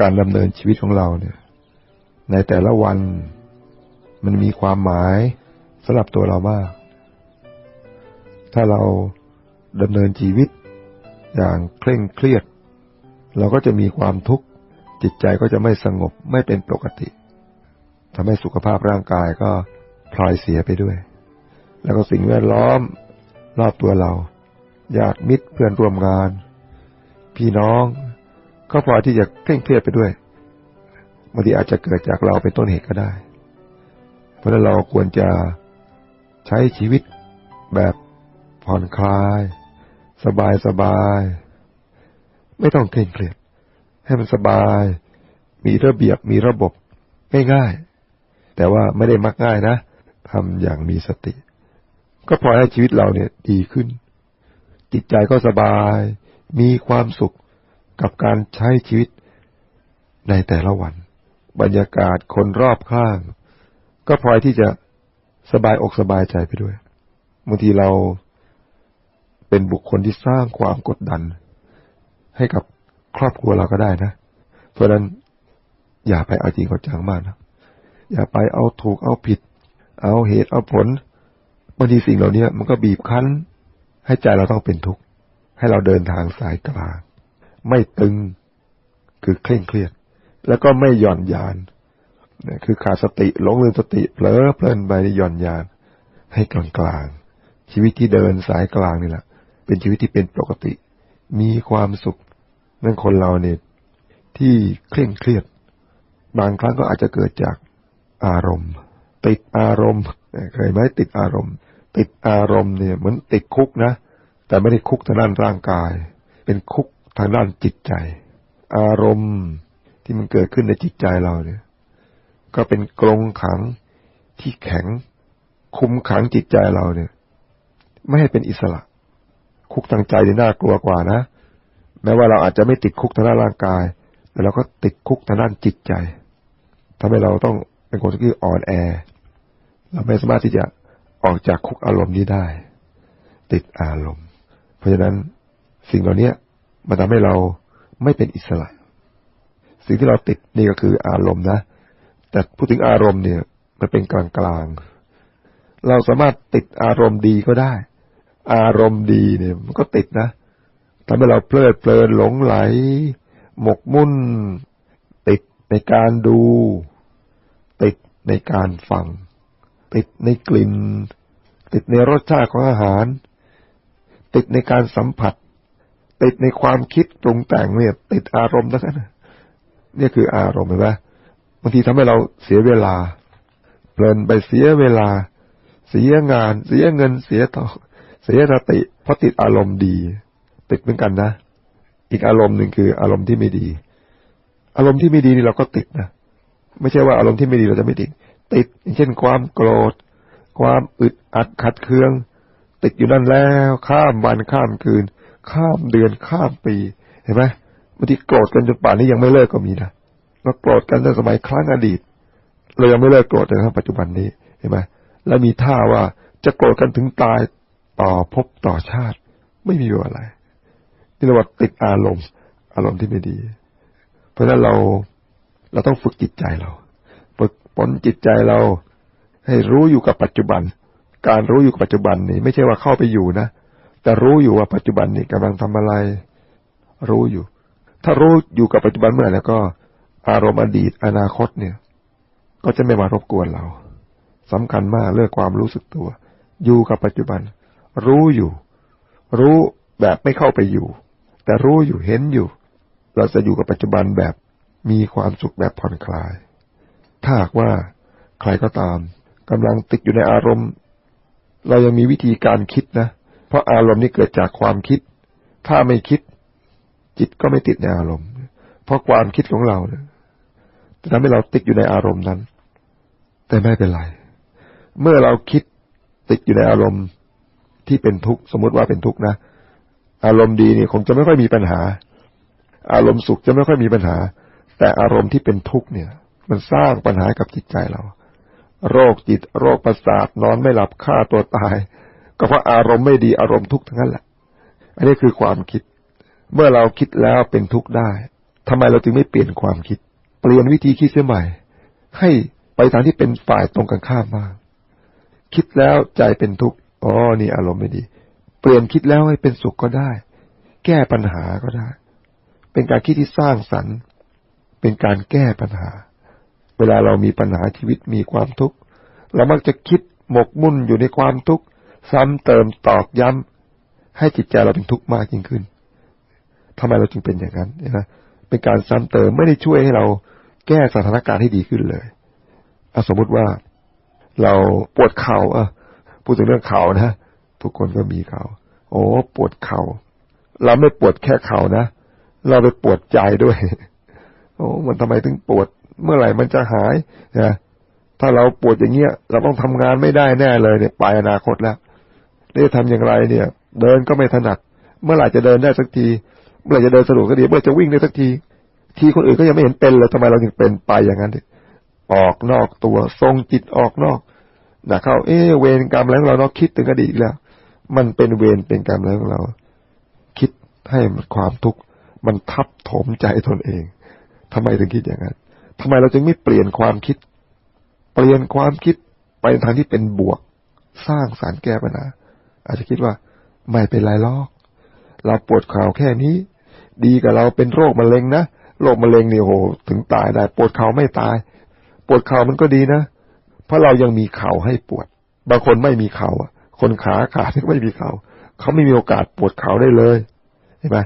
การดำเนินชีวิตของเราเนี่ย ในแต่ละวันมันมีความหมายสำหรับตัวเรามาก ถ้าเราดำเนินชีวิตอย่างเคร่งเครียด เราก็จะมีความทุกข์จิตใจก็จะไม่สงบไม่เป็นปกติทำให้สุขภาพร่างกายก็พลอยเสียไปด้วย แล้วก็สิ่งแวดล้อมรอบตัวเราญาติมิตรเพื่อนร่วมงาน พี่น้อง ก็พอที่จะเคร่งเครียดไปด้วยบางทีอาจจะเกิดจากเราเป็นต้นเหตุก็ได้ เพราะนั้นเราควรจะใช้ชีวิตแบบผ่อนคลาย สบายสบาย ไม่ต้องเคร่งเครียด ให้มันสบาย มีระเบียบมีระบบง่ายๆแต่ว่าไม่ได้มักง่ายนะทำอย่างมีสติ ก็พอให้ชีวิตเราเนี่ยดีขึ้น จิตใจก็สบาย มีความสุข กับการใช้ชีวิตในแต่ละวัน บรรยากาศคนรอบข้าง ก็พลอยที่จะสบายอกสบายใจไปด้วยบางทีเราเป็นบุคคลที่สร้างความกดดัน ให้กับครอบครัวเราก็ได้นะ เพราะนั้นอย่าไปเอาจริงเอาจังมากนะอย่าไปเอาถูกเอาผิด เอาเหตุเอาผลบางทีสิ่งเหล่านี้มันก็บีบคั้น ให้ใจเราต้องเป็นทุกข์ให้เราเดินทางสายกลาง ไม่ตึงคือเคร่งเครียด แล้วก็ไม่หย่อนยานนี่คือขาดสติหลงลืมสติเผลอเพลินไปในหย่อนยาน ให้กลางกลางชีวิตที่เดินสายกลางนี่แหละเป็นชีวิตที่เป็นปกติ มีความสุขนั่นคนเราเนี่ยที่เคร่งเครียด บางครั้งก็อาจจะเกิดจากอารมณ์ ติดอารมณ์เคยไหมติดอารมณ์ ติดอารมณ์เนี่ยเหมือนติดคุกนะ แต่ไม่ได้คุกทางด้านร่างกาย เป็นคุก ทางด้านจิตใจ อารมณ์ที่มันเกิดขึ้นในจิตใจเราเนี่ย ก็เป็นกรงขังที่แข็ง คุมขังจิตใจเราเนี่ย ไม่ให้เป็นอิสระ คุกทางใจนี่น่ากลัวกว่านะแม้ว่าเราอาจจะไม่ติดคุกทางด้านร่างกาย แต่เราก็ติดคุกทางด้านจิตใจทำให้เราต้องเป็นคนที่อ่อนแอ เราไม่สามารถที่จะออกจากคุกอารมณ์นี้ได้ ติดอารมณ์ เพราะฉะนั้นสิ่งเหล่านี้ มันทำให้เราไม่เป็นอิสระ สิ่งที่เราติดนี่ก็คืออารมณ์นะ แต่พูดถึงอารมณ์เนี่ย มันเป็นกลางกลางเราสามารถติดอารมณ์ดีก็ได้ อารมณ์ดีเนี่ย มันก็ติดนะทำให้เราเพลิดเพลินหลงไหล หมกมุ่น ติดในการดู ติดในการฟัง ติดในกลิ่น ติดในรสชาติของอาหาร ติดในการสัมผัส ติดในความคิดปรุงแต่งเนี่ย ติดอารมณ์ทั้งนั้นนี่คืออารมณ์เห็นไหมบางทีทำให้เราเสียเวลา เพลินไปเสียเวลา เสียงาน เสียเงินเสียต่อเสียสติเพราะติดอารมณ์ดี ติดเหมือนกันนะ อีกอารมณ์หนึ่งคือ อารมณ์ที่ไม่ดี อารมณ์ที่ไม่ดีนี่เราก็ติดนะไม่ใช่ว่าอารมณ์ที่ไม่ดีเราจะไม่ติด ติดเช่นความโกรธ ความอึดอัดขัดเคือง ติดอยู่นั่นแล้ว ข้ามวันข้ามคืน ข้ามเดือนข้ามปี เห็นไหมบางทีโกรธกันจนป่านนี้ยังไม่เลิกก็มีนะเราโกรธกันตั้งสมัยครั้งอดีต เรายังไม่เลิกโกรธในปัจจุบันนี้เห็นไหมแล้วมีท่าว่าจะโกรธกันถึงตายต่อพบต่อชาติ ไม่มีอะไรนี่เรียกว่าติดอารมณ์ อารมณ์ที่ไม่ดี เพราะฉะนั้นเราเราต้องฝึกจิตใจเราฝึกปนจิตใจเรา ให้รู้อยู่กับปัจจุบัน การรู้อยู่กับปัจจุบันนี่ไม่ใช่ว่าเข้าไปอยู่นะ แต่รู้อยู่ว่าปัจจุบันนี่กำลังทำอะไร รู้อยู่ ถ้ารู้อยู่กับปัจจุบันเมื่อไหร่แล้วก็ อารมณ์อดีตอนาคตเนี่ย ก็จะไม่มารบกวนเราสำคัญมากเรื่องความรู้สึกตัว อยู่กับปัจจุบัน รู้อยู่ รู้แบบไม่เข้าไปอยู่ แต่รู้อยู่เห็นอยู่ เราจะอยู่กับปัจจุบันแบบมีความสุขแบบผ่อนคลาย ถ้าหากว่าใครก็ตามกำลังติดอยู่ในอารมณ์ เรายังมีวิธีการคิดนะ ราะอารมณ์นี้เกิดจากความคิด ถ้าไม่คิด จิตก็ไม่ติดในอารมณ์ เพราะความคิดของเราจะทำให้เราติดอยู่ในอารมณ์นั้น แต่ไม่เป็นไร เมื่อเราคิดติดอยู่ในอารมณ์ที่เป็นทุกข์สมมติว่าเป็นทุกข์นะ อารมณ์ดีนี่คงจะไม่ค่อยมีปัญหา อารมณ์สุขจะไม่ค่อยมีปัญหา แต่อารมณ์ที่เป็นทุกข์เนี่ย มันสร้างปัญหากับจิตใจเรา โรคจิต โรคประสาทนอนไม่หลับฆ่าตัวตาย ก็เพราะอารมณ์ไม่ดีอารมณ์ทุกข์ทั้งนั้นแหละ อันนี้คือความคิด เมื่อเราคิดแล้วเป็นทุกข์ได้ทำไมเราจึงไม่เปลี่ยนความคิด เปลี่ยนวิธีคิดเสียใหม่ ให้ไปทางที่เป็นฝ่ายตรงกันข้ามบ้าง คิดแล้วใจเป็นทุกข์ อ๋อ นี่อารมณ์ไม่ดี เปลี่ยนคิดแล้วให้เป็นสุขก็ได้ แก้ปัญหาก็ได้ เป็นการคิดที่สร้างสรรค์ เป็นการแก้ปัญหา เวลาเรามีปัญหาชีวิตมีความทุกข์ เรามักจะคิดหมกมุ่นอยู่ในความทุกข์ ซ้ำเติมตอกย้ำให้จิตใจเราเป็นทุกข์มากยิ่งขึ้นทำไมเราจึงเป็นอย่างนั้นนะเป็นการซ้ำเติมไม่ได้ช่วยให้เราแก้สถานการณ์ให้ดีขึ้นเลยอสมมติว่าเราปวดเข่าอะพูดถึงเรื่องเข่านะทุกคนก็มีเข่าโอ้ปวดเข่าเราไม่ปวดแค่เข่านะเราไปปวดใจด้วย โอ้มันทำไมถึงปวดเมื่อไหร่มันจะหายนะถ้าเราปวดอย่างเงี้ย เราต้องทำงานไม่ได้แน่เลยเนี่ยไปอนาคตแล้ว จะทำอย่างไรเนี่ย เดินก็ไม่ถนัด เมื่อไหร่จะเดินได้สักที เมื่อไหร่จะเดินสะดวกก็ดีเมื่อจะวิ่งได้สักที ทีคนอื่นก็ยังไม่เห็นเป็นเลยทำไมเราถึงเป็นไปอย่างนั้นออกนอกตัวทรงจิตออกนอกนะเข้าเอเวรกรรมแล้วเราเนาะคิดถึงอดีตแล้ว มันเป็นเวรเป็นกรรมแล้วเรา คิดให้มันความทุกข์มันทับถมใจตนเองทำไมถึงคิดอย่างนั้นทำไมเราจึงไม่เปลี่ยนความคิด เปลี่ยนความคิดไปทางที่เป็นบวก สร้างสารแก้ปัญหา อาจจะคิดว่าไม่เป็นไรลอก เราปวดข่าวแค่นี้ ดีกับเราเป็นโรคมะเร็งนะโรคมะเร็งนี่โหถึงตายได้ปวดเข่าไม่ตาย ปวดเข่ามันก็ดีนะ เพราะเรายังมีเข่าให้ปวด บางคนไม่มีเข่าคนขาขาดไม่มีเข่าเขาไม่มีโอกาสปวดเข่าได้เลยเห็นไหม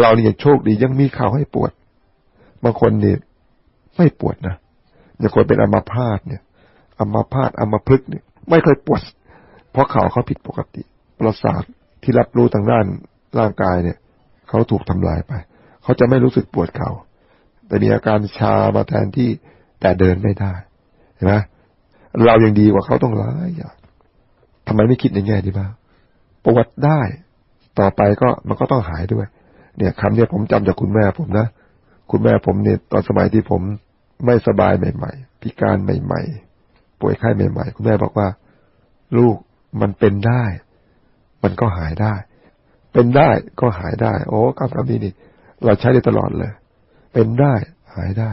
เราเนี่ยโชคดียังมีเข่าให้ปวดบางคนเนี่ยไม่ปวดนะอย่างคนเป็นอัมาพาตเนี่ยอัมาพาตอัมาพึกเนี่ย ไม่เคยปวด เพราะเข่าเขาผิดปกติ ประสาทที่รับรู้ทางด้านร่างกายเนี่ย เขาถูกทำลายไป เขาจะไม่รู้สึกปวดเขา่าแต่มีอาการชามาแทนที่แต่เดินไม่ได้เห็นไหมเรายังดีกว่าเขาต้องหลายอย่างทำไมไม่คิดในแง่ดีบ้างประวดได้ ต่อไปก็มันก็ต้องหายด้วย เนี่ยคำเนี้ผมจำจากคุณแม่ผมนะคุณแม่ผมเนี่ยตอนสมัยที่ผมไม่สบายใหม่ ๆ พิการใหม่ ๆ ป่วยไข้ใหม่ ๆ คุณแม่บอกว่า ลูกมันเป็นได้ มันก็หายได้ เป็นได้ก็หายได้ โอ้คำคำนี้นี่ เราใช้ได้ตลอดเลย เป็นได้หายได้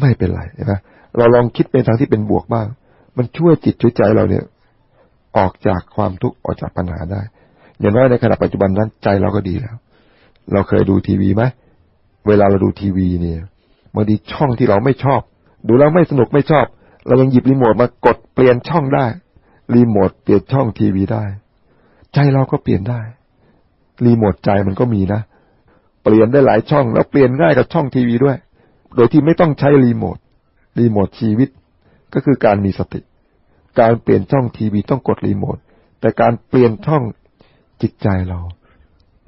ไม่เป็นไรนะเราลองคิดเป็นทางที่เป็นบวกบ้าง มันช่วยจิตช่วยใจเราเนี่ย ออกจากความทุกข์ออกจากปัญหาได้ อย่างน้อยในขณะปัจจุบันนั้นใจเราก็ดีแล้ว เราเคยดูทีวีไหมเวลาเราดูทีวีเนี่ยบางทีช่องที่เราไม่ชอบ ดูแล้วไม่สนุกไม่ชอบ เรายังหยิบรีโมทมากดเปลี่ยนช่องได้ รีโมทเปลี่ยนช่องทีวีได้ ใจเราก็เปลี่ยนได้ รีโมทใจมันก็มีนะ เปลี่ยนได้หลายช่อง แล้วเปลี่ยนง่ายกับช่องทีวีด้วย โดยที่ไม่ต้องใช้รีโมท รีโมทชีวิตก็คือการมีสติ การเปลี่ยนช่องทีวีต้องกดรีโมท แต่การเปลี่ยนช่องจิตใจเรา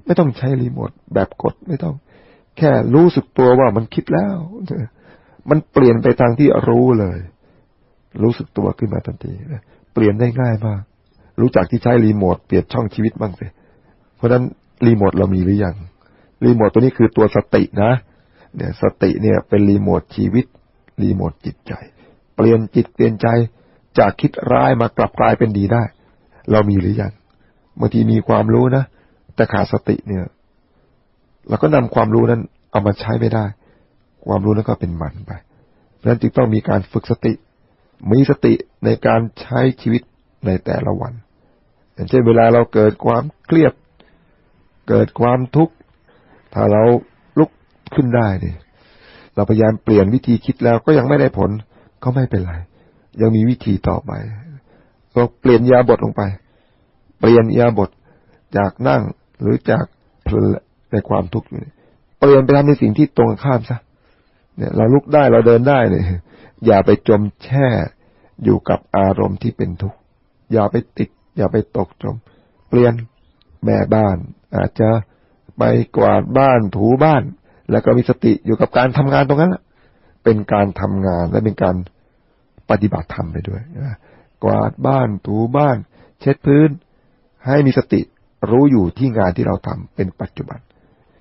ไม่ต้องใช้รีโมทแบบกดไม่ต้อง แค่รู้สึกตัวว่ามันคิดแล้ว มันเปลี่ยนไปทางที่รู้เลย รู้สึกตัวขึ้นมาทันที เปลี่ยนได้ง่ายมาก รู้จักที่ใช้รีโมทเปลี่ยนช่องชีวิตบ้างสิเพราะฉะนั้นรีโมทเรามีหรือยังรีโมทตัวนี้คือตัวสตินะ เนี่ยสติเนี่ยเป็นรีโมทชีวิตรีโมทจิตใจ เปลี่ยนจิตเปลี่ยนใจจากคิดร้ายมากลับกลายเป็นดีได้ เรามีหรือยังบางทีมีความรู้นะแต่ขาดสติเนี่ยเราก็นำความรู้นั้นเอามาใช้ไม่ได้ ความรู้นั้นก็เป็นมันไปเพราะนั้นจึงต้องมีการฝึกสติ มีสติในการใช้ชีวิต ในแต่ละวัน อย่างเช่นเวลาเราเกิดความเครียด เกิดความทุกข์ ถ้าเราลุกขึ้นได้เนี่ยเราพยายามเปลี่ยนวิธีคิดแล้วก็ยังไม่ได้ผลก็ไม่เป็นไร ยังมีวิธีต่อไปก็เปลี่ยนยาบทลงไป เปลี่ยนยาบทจากนั่งหรือจากเพลในความทุกข์อยู่เปลี่ยนไปทำในสิ่งที่ตรงข้ามซะเนี่ยเราลุกได้เราเดินได้เนี่ยอย่าไปจมแช่อยู่กับอารมณ์ที่เป็นทุกข์ อย่าไปติด อย่าไปตกจม เปลี่ยนแม่บ้าน อาจจะไปกวาดบ้านถูบ้าน แล้วก็มีสติอยู่กับการทำงานตรงนั้นเป็นการทำงานและเป็นการปฏิบัติธรรมไปด้วยนะกวาดบ้านถูบ้าน เช็ดพื้น ให้มีสติรู้อยู่ที่งานที่เราทำเป็นปัจจุบัน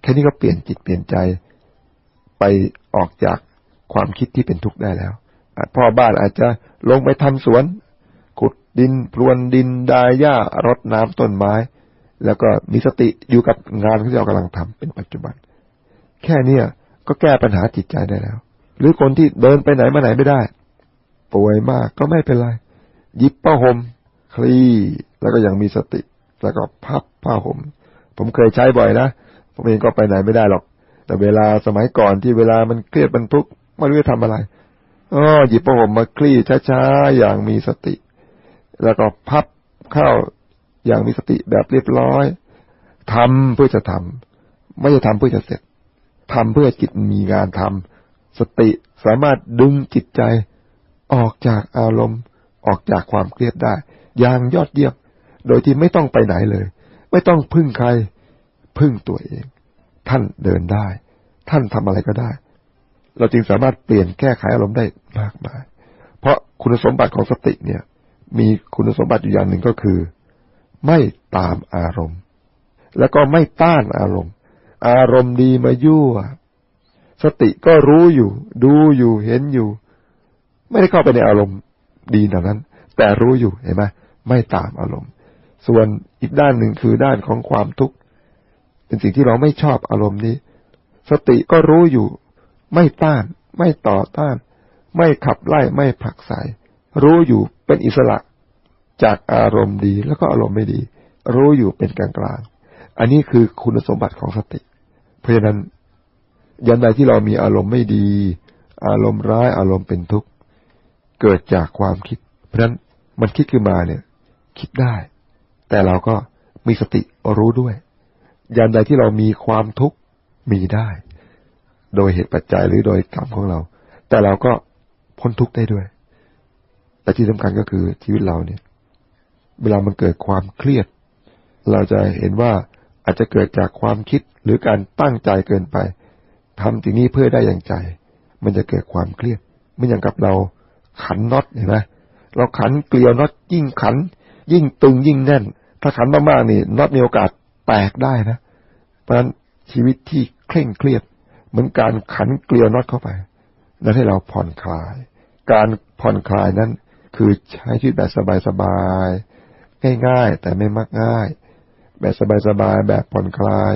แค่นี้ก็เปลี่ยนจิตเปลี่ยนใจไปออกจากความคิดที่เป็นทุกข์ได้แล้วพ่อบ้านอาจจะลงไปทำสวน ดินพรวนดินดายหญ้ารดน้ำต้นไม้ แล้วก็มีสติอยู่กับงานที่เรากำลังทำเป็นปัจจุบัน แค่เนี้ยก็แก้ปัญหาจิตใจได้แล้ว หรือคนที่เดินไปไหนมาไหนไม่ได้ ป่วยมากก็ไม่เป็นไรหยิบผ้าห่มคลี่แล้วก็ยังมีสติแล้วก็พับผ้าห่มผมเคยใช้บ่อยนะผมเองก็ไปไหนไม่ได้หรอก แต่เวลาสมัยก่อนที่เวลามันเครียดมันทุกข์ไม่รู้จะทำอะไรอ๋อหยิบผ้าห่มมาคลี่ช้าๆอย่างมีสติ แล้วก็พับเข้าอย่างมีสติแบบเรียบร้อยทำเพื่อจะทำไม่ใช่ทำเพื่อจะเสร็จทำเพื่อจิตมีงานทำสติสามารถดึงจิตใจ ออกจากอารมณ์ ออกจากความเครียดได้ อย่างยอดเยี่ยมโดยที่ไม่ต้องไปไหนเลย ไม่ต้องพึ่งใคร พึ่งตัวเอง ท่านเดินได้ ท่านทำอะไรก็ได้ เราจึงสามารถเปลี่ยนแก้ไขอารมณ์ได้มากมาย เพราะคุณสมบัติของสติเนี่ย มีคุณสมบัติอยู่อย่างหนึ่งก็คือ ไม่ตามอารมณ์ แล้วก็ไม่ต้านอารมณ์ อารมณ์ดีมายั่ว สติก็รู้อยู่ ดูอยู่เห็นอยู่ ไม่ได้เข้าไปในอารมณ์ดีดังนั้น แต่รู้อยู่เห็นไหมไม่ตามอารมณ์ ส่วนอีกด้านหนึ่งคือด้านของความทุกข์เป็นสิ่งที่เราไม่ชอบอารมณ์นี้ สติก็รู้อยู่ ไม่ต้าน ไม่ต่อต้าน ไม่ขับไล่ไม่ผลักไส รู้อยู่เป็นอิสระจากอารมณ์ดีแล้วก็อารมณ์ไม่ดี รู้อยู่เป็นกลางกลางอันนี้คือคุณสมบัติของสติ เพราะฉะนั้นยันใดที่เรามีอารมณ์ไม่ดี อารมณ์ร้ายอารมณ์เป็นทุกข์เกิดจากความคิด เพราะฉะนั้นมันคิดขึ้นมาเนี่ย คิดได้ แต่เราก็มีสติรู้ด้วยยันใดที่เรามีความทุกข์มีได้ โดยเหตุปัจจัยหรือโดยกรรมของเรา แต่เราก็พ้นทุกข์ได้ด้วย แต่ที่สำคัญก็คือชีวิตเราเนี่ย เวลามันเกิดความเครียด เราจะเห็นว่าอาจจะเกิดจากความคิดหรือการตั้งใจเกินไปทำสิ่งนี้เพื่อได้อย่างใจ มันจะเกิดความเครียดไม่อย่างกับเราขันน็อตเห็นไหมเราขันเกลียวน็อตยิ่งขัน ยิ่งตึงยิ่งแน่น ถ้าขันมากๆนี่น็อตมีโอกาสแตกได้นะ เพราะฉะนั้นชีวิตที่เคร่งเครียด เหมือนการขันเกลียวน็อตเข้าไป นั้นให้เราผ่อนคลาย การผ่อนคลายนั้น คือใช้ชีวิตแบบสบายๆ ง่ายๆ แต่ไม่มักง่าย แบบสบายๆ แบบผ่อนคลาย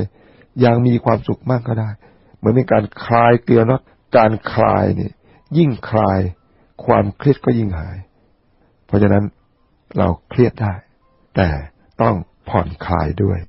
ยังมีความสุขมากก็ได้ เหมือนเป็นการคลายเกลียวน็อตการคลายเนี่ย ยิ่งคลายความเครียดก็ยิ่งหาย เพราะฉะนั้นเราเครียดได้ แต่ต้องผ่อนคลายด้วย